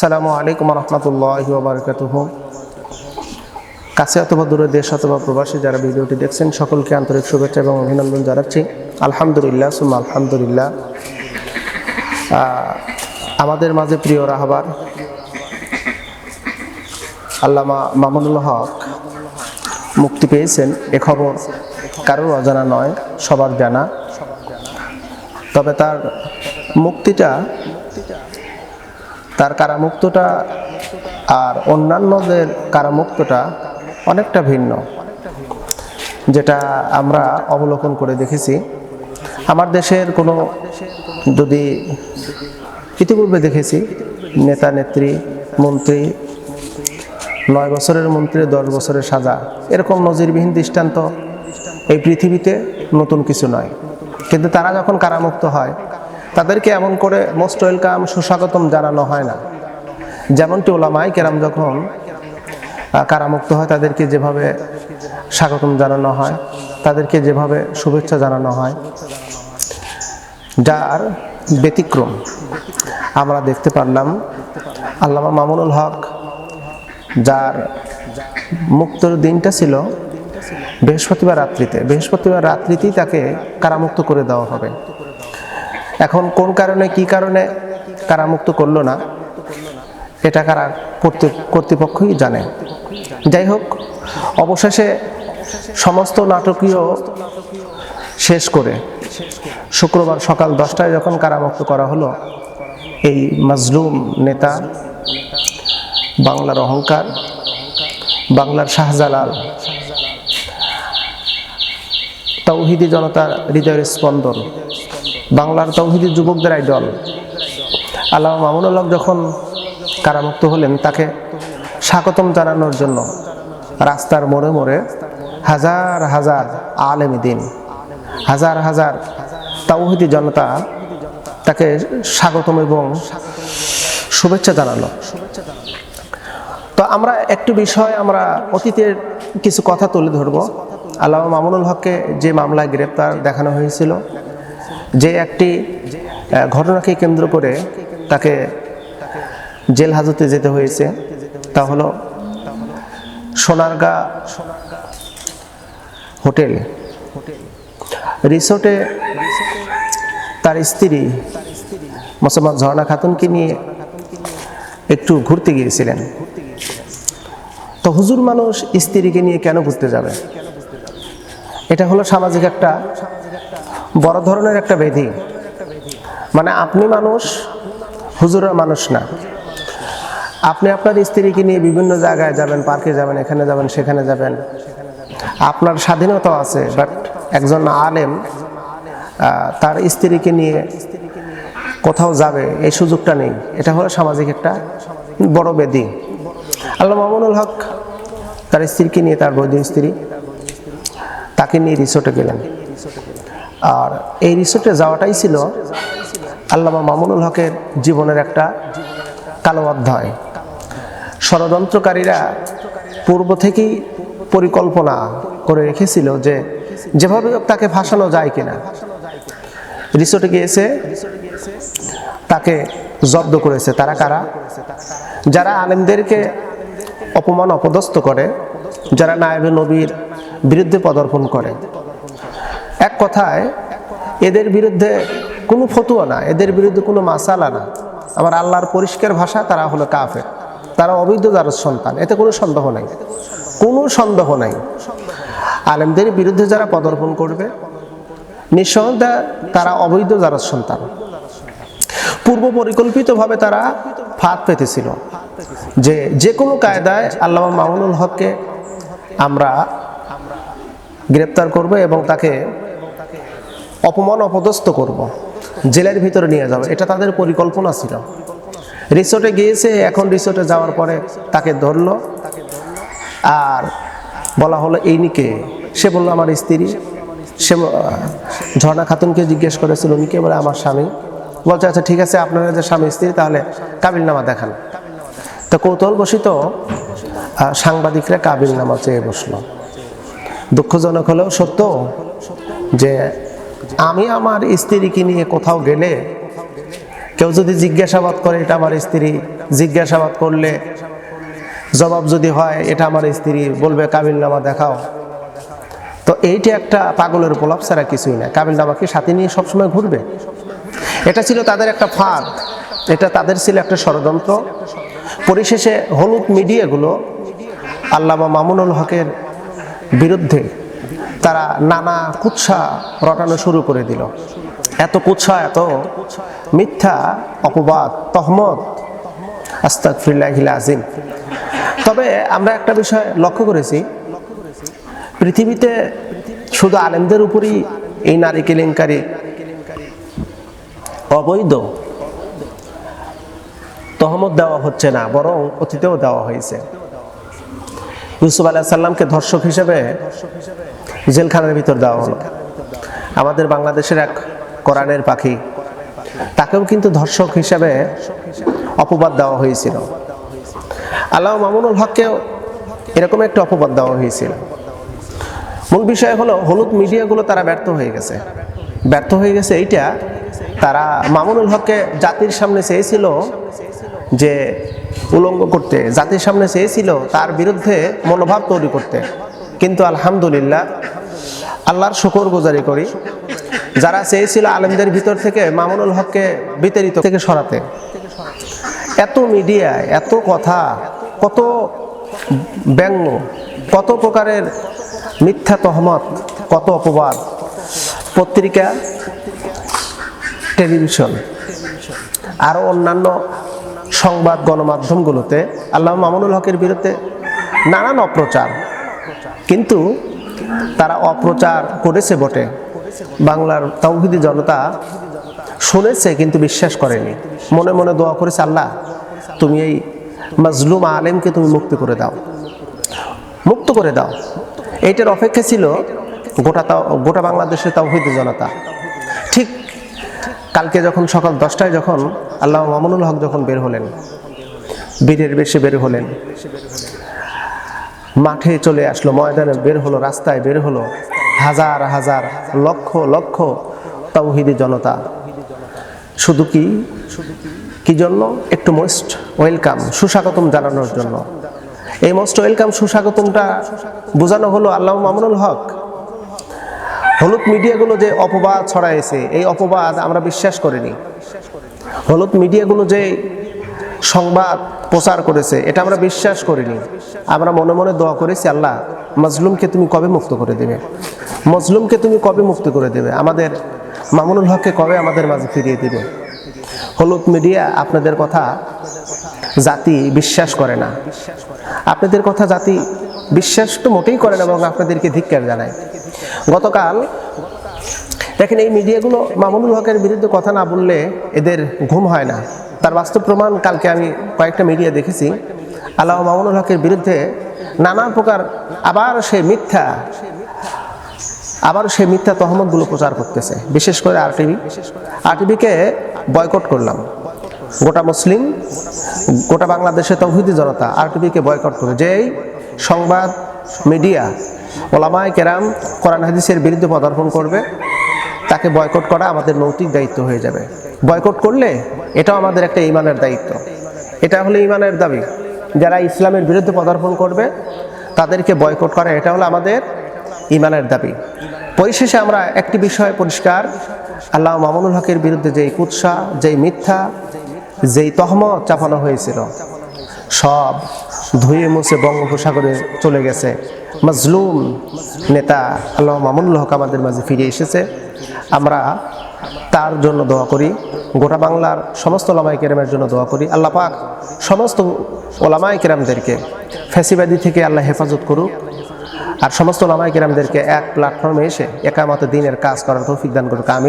আসসালামু আলাইকুম রহমতুল্লাহ বারকাতুহ। কাছে অথবা দূরে দেশ অথবা প্রবাসী যারা ভিডিওটি দেখছেন, সকলকে আন্তরিক শুভেচ্ছা এবং অভিনন্দন জানাচ্ছি। আলহামদুলিল্লাহ, সুম্মা আলহামদুলিল্লাহ। আমাদের মাঝে প্রিয় রাহবার আল্লামা মামুনুল হক মুক্তি পেয়েছেন, এ খবর কারোর অজানা নয়, সবার জানা। তবে তার মুক্তিটা তার কারামুক্তটা আর অন্যান্যদের কারামুক্তটা অনেকটা ভিন্ন, যেটা আমরা অবলোকন করে দেখেছি। আমার দেশের কোনো যদি ইতিপূর্বে দেখেছি, নেতা, নেত্রী, মন্ত্রী, নয় বছরের মন্ত্রী, দশ বছরের সাজা, এরকম নজিরবিহীন দৃষ্টান্ত এই পৃথিবীতে নতুন কিছু নয়। কিন্তু তারা যখন কারামুক্ত হয় তাদেরকে এমন করে মোস্ট ওয়েলকাম সুস্বাগতম জানানো হয় না। যেমনটি ওলামাই কেরাম যখন কারামুক্ত হয়, তাদেরকে যেভাবে স্বাগতম জানানো হয়, তাদেরকে যেভাবে শুভেচ্ছা জানানো হয়, যার ব্যতিক্রম আমরা দেখতে পারলাম আল্লামা মামুনুল হক, যার মুক্তর দিনটা ছিল বৃহস্পতিবার রাত্রিতে। বৃহস্পতিবার রাত্রিতেই তাকে কারামুক্ত করে দেওয়া হবে। এখন কোন কারণে, কি কারণে কারামুক্ত করল না, এটা কারা কর্তৃ- কর্তৃপক্ষই জানে। যাই হোক, অবশেষে সমস্ত নাটকীয় শেষ করে শুক্রবার সকাল দশটায় যখন কারামুক্ত করা হলো, এই মাজলুম নেতা, বাংলার অহংকার, বাংলার শাহজালাল তৌহিদি জনতার হৃদয়ের স্পন্দন বাংলার তৌহিদি যুবকদের আইডল। আল্লাহ মামুনুল হক যখন কারামুক্ত হলেন, তাকে স্বাগতম জানানোর জন্য রাস্তার মোড়ে মোড়ে হাজার হাজার আলেমী দিন, হাজার হাজার তাওহিদি জনতা তাকে স্বাগতম এবং শুভেচ্ছা জানালো। তো আমরা একটু বিষয়, আমরা অতীতের কিছু কথা তুলে ধরবো। আল্লাহ মামুনুল হককে যে মামলায় গ্রেপ্তার দেখানো হয়েছিল যে একটি ঘটনাকে কেন্দ্র করে তাকে জেল হাজতে যেতে হয়েছে, তা হলো সোনারগা হোটেল। রিসোর্টে তার স্ত্রী মোসাম্মদ ঝর্ণা খাতুনকে নিয়ে একটু ঘুরতে গিয়েছিলেন। তো হুজুর মানুষ স্ত্রীকে নিয়ে কেন ঘুরতে যাবে? এটা হলো সামাজিক একটা বড় ধরনের একটা ব্যাধি মানে আপনি মানুষ, হুজুরের মানুষ না। আপনি আপনার স্ত্রীকে নিয়ে বিভিন্ন জায়গায় যাবেন, পার্কে যাবেন, এখানে যাবেন, সেখানে যাবেন। আপনার স্বাধীনতা আছে বাট একজন আলেম তার স্ত্রীকে নিয়ে কোথাও যাবে, এই সুযোগটা নেই। এটা হলো সামাজিক একটা বড় বেদি। আল্লাহ মামুনুল হক তার স্ত্রীকে নিয়ে, তার বৈধ স্ত্রী, তাকে নিয়ে রিসোর্টে গেলেন। আর এই রিসোর্টে যাওয়াটাই ছিল আল্লামা মামুনুল হকের জীবনের একটা কালো অধ্যায়। ষড়যন্ত্রকারীরা পূর্ব থেকেই পরিকল্পনা করে রেখেছিল যে যেভাবে তাকে ফাঁসানো যায় কিনা। রিসোর্টে গিয়েছে, তাকে জব্দ করেছে তারা কারা? যারা আলেমদেরকে অপমান, অপদস্থ করে, যারা নায়েবে নবীর বিরুদ্ধে পদার্পণ করে। এক কথায়, এদের বিরুদ্ধে কোনো ফতুয়া না, এদের বিরুদ্ধে কোনো মাসালা না। আমার আল্লাহর পরিষ্কার ভাষা তারা হলো কাফের। তারা অবৈধ যার সন্তান, এতে কোনো সন্দেহ নাই। কোনো সন্দেহ নাই। আলেমদের বিরুদ্ধে যারা পদর্পণ করবে, নিঃসন্দেহে তারা অবৈধ যার সন্তান। পূর্ব পরিকল্পিতভাবে তারা ফাঁদ পেতেছিল যে যে কোনো কায়দায় আল্লাহ মামুনুল হককে আমরা গ্রেপ্তার করব এবং তাকে অপমান অপদস্থ করব। জেলের ভিতরে নিয়ে যাবে। এটা তাদের পরিকল্পনা ছিল। রিসোর্টে গিয়েছে এখন রিসোর্টে যাওয়ার পরে তাকে ধরলো। আর বলা হলো এই নিকে। সে বলল আমার স্ত্রী। সে ঝর্ণা খাতুনকে জিজ্ঞেস করেছিল উনি কে বলে আমার স্বামী। বলছে আচ্ছা ঠিক আছে আপনারা যে স্বামী স্ত্রী তাহলে কাবিলনামা দেখান। তো কৌতূহলবশিত আহ, সাংবাদিকরা কাবিলনামা চেয়ে বসল। দুঃখজনক হলেও সত্য যে আমি আমার স্ত্রীকে নিয়ে কোথাও গেলে, কেউ যদি জিজ্ঞাসাবাদ করে, এটা আমার স্ত্রী, জিজ্ঞাসাবাদ করলে জবাব যদি হয়, এটা আমার স্ত্রী, বলবে, কাবিলনামা দেখাও। তো এইটা একটা পাগলের প্রলাপ ছাড়া কিছুই না। কাবিলনামাকে সাথে নিয়ে সবসময় ঘুরবে। এটা ছিল তাদের একটা ফাঁদ। এটা তাদের ছিল একটা ষড়যন্ত্র। পরিশেষে হলুদ মিডিয়াগুলো আল্লামা মামুনুল হকের বিরুদ্ধে তারা নানা কুৎসা রটানো শুরু করে দিল। এত কুৎসা, এত মিথ্যা, অপবাদ, তহমত আস্তাক আজিম তবে আমরা একটা বিষয় লক্ষ্য করেছি, পৃথিবীতে শুধু আলেমদের উপরই এই নারী কেলেঙ্কারি অবৈধ তহমত দেওয়া হচ্ছে না, বরং অতীতেও দেওয়া হয়েছে। ইউসুফ আলাহ সাল্লামকে ধর্ষক হিসেবে জেলখানার ভিতর দেওয়া হলো। আমাদের বাংলাদেশের এক কোরআনের পাখি, তাকেও কিন্তু ধর্ষক হিসাবে অপবাদ দেওয়া হয়েছিল। আল্লাহ মামুনুল হককেও এরকম একটা অপবাদ দেওয়া হয়েছিল। মূল বিষয় হলো, হলুদ মিডিয়াগুলো তারা ব্যর্থ হয়ে গেছে। ব্যর্থ হয়ে গেছে এইটা তারা মামুনুল হককে জাতির সামনে চেয়েছিল যে উলঙ্গ করতে, জাতির সামনে চেয়েছিল তার বিরুদ্ধে মনোভাব তৈরি করতে। কিন্তু আলহামদুলিল্লাহ আল্লাহর শুকর গুজারি করি। যারা চেয়েছিল আলেমদের ভিতর থেকে মামুনুল হককে বিতাড়িত থেকে সরাতে। এত মিডিয়া, এত কথা, কত ব্যঙ্গ, কত প্রকারের মিথ্যা তহমত, কত অপবাদ। পত্রিকা, টেলিভিশন আরও অন্যান্য সংবাদ গণমাধ্যমগুলোতে আল্লাহ মামুনুল হকের বিরুদ্ধে নানান অপ্রচার। কিন্তু তারা অপ্রচার করেছে বটে। বাংলার তৌহিদি জনতা শুনেছে কিন্তু বিশ্বাস করেনি। মনে মনে দোয়া করেছে, আল্লাহ, তুমি এই মজলুম আলেমকে তুমি মুক্ত করে দাও। মুক্ত করে দাও। এইটার অপেক্ষা ছিল গোটা গোটা বাংলাদেশের তৌহিদি জনতা। ঠিক কালকে যখন সকাল দশটায় যখন আল্লাহ মামুনুল হক যখন বের হলেন, বীরের বেশে বের হলেন মাঠে চলে আসলো, ময়দানে বের হলো, রাস্তায় বের হলো। হাজার হাজার, লক্ষ লক্ষ তৌহিদি জনতা। শুধু কি? কি জন্য? একটু মোস্ট ওয়েলকাম, সুস্বাগতম জানানোর জন্য। এই মোস্ট ওয়েলকাম, সুস্বাগতমটা বোঝানো হলো আল্লাহ মামুনুল হক। হলুদ মিডিয়াগুলো যে অপবাদ ছড়াইছে, এই অপবাদ আমরা বিশ্বাস করিনি। হলুদ মিডিয়াগুলো যে সংবাদ প্রচার করেছে, এটা আমরা বিশ্বাস করিনি। আমরা মনে মনে দোয়া করেছি, আল্লাহ, মজলুমকে তুমি কবে মুক্ত করে দেবে? মজলুমকে তুমি কবে মুক্ত করে দেবে? আমাদের মামুনুল হককে কবে আমাদের মাঝে ফিরিয়ে দেবে? হলুদ মিডিয়া আপনাদের কথা জাতি বিশ্বাস করে না। আপনাদের কথা জাতি বিশ্বাস তো মোটেই করে না এবং আপনাদেরকে ধিক্কার জানায়। গতকাল, দেখেন এই মিডিয়াগুলো মামুনুল হকের বিরুদ্ধে কথা না বললে এদের ঘুম হয় না। তার বাস্তব প্রমাণ কালকে আমি কয়েকটা মিডিয়া দেখেছি। আল্লাহ মামুনুল হকের বিরুদ্ধে নানা প্রকার আবার সে মিথ্যা, আবার সে মিথ্যা তহমতগুলো প্রচার করতেছে। বিশেষ করে আর টিভি আর টিভিকে বয়কট করলাম। গোটা মুসলিম, গোটা বাংলাদেশের তৌহিদি জনতা আর টিভিকে বয়কট করে। যেই সংবাদ মিডিয়া ওলামায় কেরাম কোরআন হাদিসের বিরুদ্ধে পদার্পণ করবে, তাকে বয়কট করা আমাদের নৈতিক দায়িত্ব হয়ে যাবে। বয়কট করলে এটাও আমাদের একটা ইমানের দায়িত্ব। এটা হলো ইমানের দাবি। যারা ইসলামের বিরুদ্ধে পদার্পণ করবে, তাদেরকে বয়কট করা, এটা হলো আমাদের ইমানের দাবি। পরিশেষে আমরা একটি বিষয় পরিষ্কার। আল্লাহ মামুনুল হকের বিরুদ্ধে যেই কুৎসা, যেই মিথ্যা, যেই তহম চাপানো হয়েছিল, সব ধুয়ে মুছে বঙ্গোপসাগরে চলে গেছে। মজলুম নেতা আল্লাহ মামুনুল হক আমাদের মাঝে ফিরে এসেছে। আমরা তার জন্য দোয়া করি। গোটা বাংলার সমস্ত ওলামাই কেরামের জন্য দোয়া করি। আল্লাহ পাক সমস্ত ওলামাই কেরামদেরকে ফ্যাসিবাদী থেকে আল্লাহ হেফাজত করুক। আর সমস্ত ওলামাই কেরামদেরকে এক প্ল্যাটফর্মে এসে একামত দিনের কাজ করার তৌফিক দান করুক। আমি